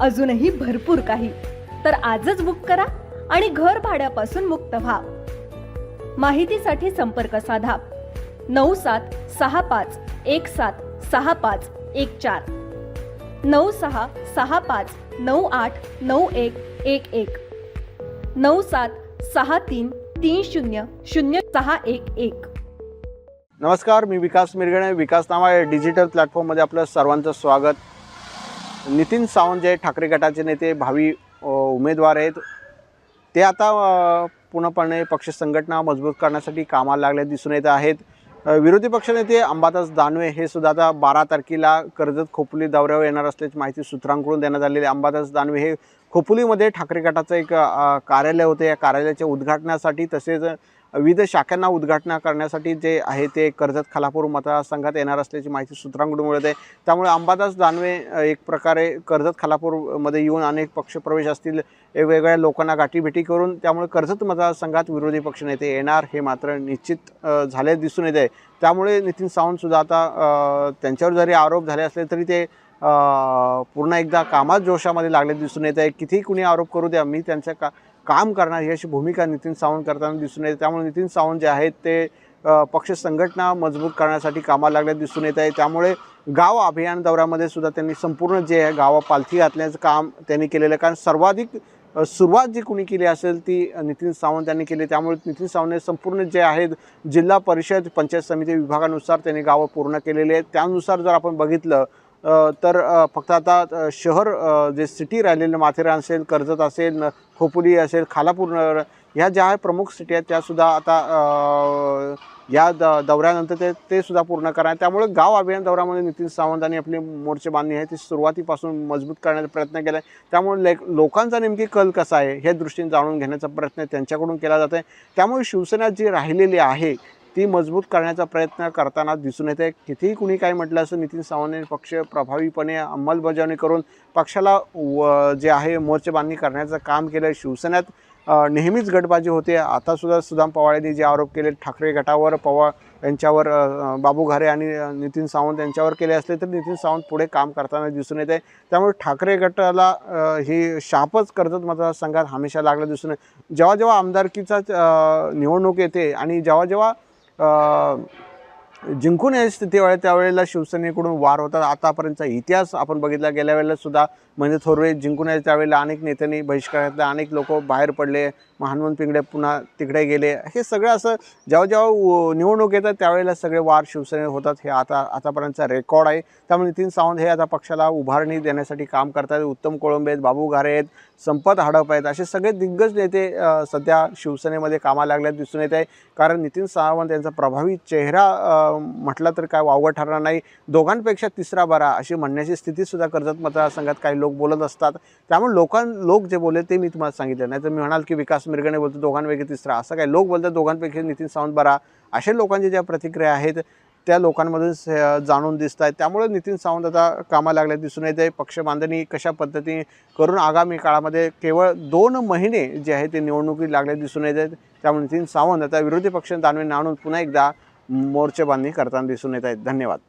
अजूनही भरपूर काही. तर आजच बुक करा आणि घर भाड्यापासून मुक्त व्हा. माहितीसाठी संपर्क साधा. नऊ सात सहा पाच एक सात सहा पाच एक चार. नऊ सहा सहा पाच नऊ आठ नऊ एक एक एक. नऊ सात सहा तीन तीन शून्य शून्य सहा एक एक. नमस्कार मी विकास मिरगणे विकास नामा या डिजिटल प्लॅटफॉर्ममध्ये आपलं सर्वांचं स्वागत. नितीन सावंत जे ठाकरे गटाचे नेते भावी उमेदवार आहेत ते आता पूर्णपणे पक्ष संघटना मजबूत करण्यासाठी कामाला लागले दिसून येत आहेत विरोधी पक्षनेते अंबादास दानवे हे सुद्धा आता बारा तारखेला कर्जत खोपली दौऱ्यावर येणार असल्याची माहिती सूत्रांकडून देण्यात आलेली आहे. अंबादास दानवे हे खोपोलीमध्ये ठाकरे गटाचं एक कार्यालय होते. या कार्यालयाच्या उद्घाटनासाठी तसेच विविध शाखांना उद्घाटना करण्यासाठी जे आहे ते कर्जत खालापूर मतदारसंघात येणार असल्याची माहिती सूत्रांकडून मिळत. आहे त्यामुळे अंबादास दानवे एक प्रकारे कर्जत खालापूरमध्ये येऊन अनेक पक्षप्रवेश असतील वेगवेगळ्या लोकांना गाठीभेटी करून त्यामुळे कर्जत मतदारसंघात विरोधी पक्षनेते येणार हे मात्र निश्चित झाले दिसून येत. आहे त्यामुळे नितीन सावंतसुद्धा आता त्यांच्यावर जरी आरोप झाले असले तरी ते पुन्हा एकदा कामात जोशामध्ये लागले दिसून येत. आहे कितीही कुणी आरोप करू द्या मी त्यांच्या का काम करणार ही अशी भूमिका नितीन सावंत करताना दिसून येते. त्यामुळे नितीन सावंत जे आहेत ते पक्ष संघटना मजबूत करण्यासाठी कामाला लागले दिसून येत. आहे त्यामुळे गाव अभियान दौऱ्यामध्ये सुद्धा त्यांनी संपूर्ण जे आहे गावा पालथी घातल्याचं काम त्यांनी केलेलं आहे. कारण सर्वाधिक सुरुवात जी कुणी केली असेल ती नितीन सावंत यांनी केली. त्यामुळे नितीन सावंत संपूर्ण जे आहेत जिल्हा परिषद पंचायत समिती विभागानुसार त्यांनी गावं पूर्ण केलेली आहेत. त्यानुसार जर आपण बघितलं तर फक्त आता शहर जे सिटी राहिलेलं माथेरान असेल कर्जत असेल खोपुली खोपोली असेल खालापूर न- ह्या ज्या प्रमुख सिटी आहेत त्यासुद्धा आता या द दौऱ्यानंतर ते ते सुद्धा पूर्ण करा. त्यामुळे गाव अभियान दौऱ्यामध्ये नितीन सावंतांनी आपली मोर्चे बांधणी आहे ती सुरुवातीपासून मजबूत करण्याचा प्रयत्न केला आहे त्यामुळे लेक लोकांचा नेमकी कल कसा आहे हे दृष्टीने जाणून घेण्याचा प्रयत्न त्यांच्याकडून केला जात आहे त्यामुळे शिवसेना जी राहिलेली आहे ती मजबूत करण्याचा प्रयत्न करताना दिसून येते. कितीही कुणी काय म्हटलं असं नितीन सावंतने पक्ष प्रभावीपणे अंमलबजावणी करून पक्षाला व जे आहे मोर्चेबांधणी करण्याचं काम केलं शिवसेनेत नेहमीच गटबाजी होते. आतासुद्धा सुदाम पवार यांनी जे आरोप केले ठाकरे गटावर पवार यांच्यावर बाबू घारे आणि नितीन सावंत यांच्यावर केले असले तर नितीन सावंत पुढे काम करताना दिसून येते. त्यामुळे ठाकरे गटाला ही शापच कर्जत मतदारसंघात हमेशा लागलं दिसून येते. जेव्हा जेव्हा आमदारकीचा निवडणूक येते आणि जेव्हा जेव्हा uh, जिंकून यायची स्थिती त्यावेळेला शिवसेनेकडून वार होतात आतापर्यंतचा इतिहास आपण बघितला गेल्या वेळेला सुद्धा म्हणजे थोरवे जिंकून यायचे त्यावेळेला अनेक नेत्यांनी बहिष्कार घातला अनेक लोक बाहेर पडले मग हनुमंत पिंगडे पुन्हा तिकडे गेले. हे सगळं असं जेव्हा जेव्हा उ- निवडणूक येतात त्यावेळेला सगळे वार शिवसेने होतात. हे आता आतापर्यंतचा रेकॉर्ड आहे. त्यामुळे नितीन सावंत हे आता पक्षाला उभारणी देण्यासाठी काम करतात उत्तम कोळंबे आहेत बाबू घारे आहेत संपत हडप आहेत. असे सगळे दिग्गज नेते सध्या शिवसेनेमध्ये कामाला लागल्यात दिसून येत आहे. कारण नितीन सावंत यांचा प्रभावी चेहरा म्हटलं तर काय वावगं ठरणार नाही. दोघांपेक्षा तिसरा बरा अशी म्हणण्याची स्थितीसुद्धा कर्जत मतदारसंघात काही लोक बोलत असतात. त्यामुळे लोकां लोक जे बोलले ते मी तुम्हाला सांगितलं. नाही तर मी म्हणाल की विकास मिरगणे बोलतो दोघांपैकी तिसरा. असं काही लोक बोलतात दोघांपैकी नितीन सावंत बरा. असे लोकांच्या ज्या प्रतिक्रिया आहेत त्या लोकांमधून जाणून दिसत आहेत. त्यामुळे नितीन सावंत आता कामाला लागले दिसून येते पक्ष बांधणी कशा पद्धतीने करून आगामी काळामध्ये केवळ दोन महिने जे आहे ते निवडणुकीत लागले दिसून येत आहेत. त्यामुळे नितीन सावंत आता विरोधी पक्ष दानवे आणून पुन्हा एकदा मोर्चेबांधणी करताना दिसून येत आहेत. धन्यवाद.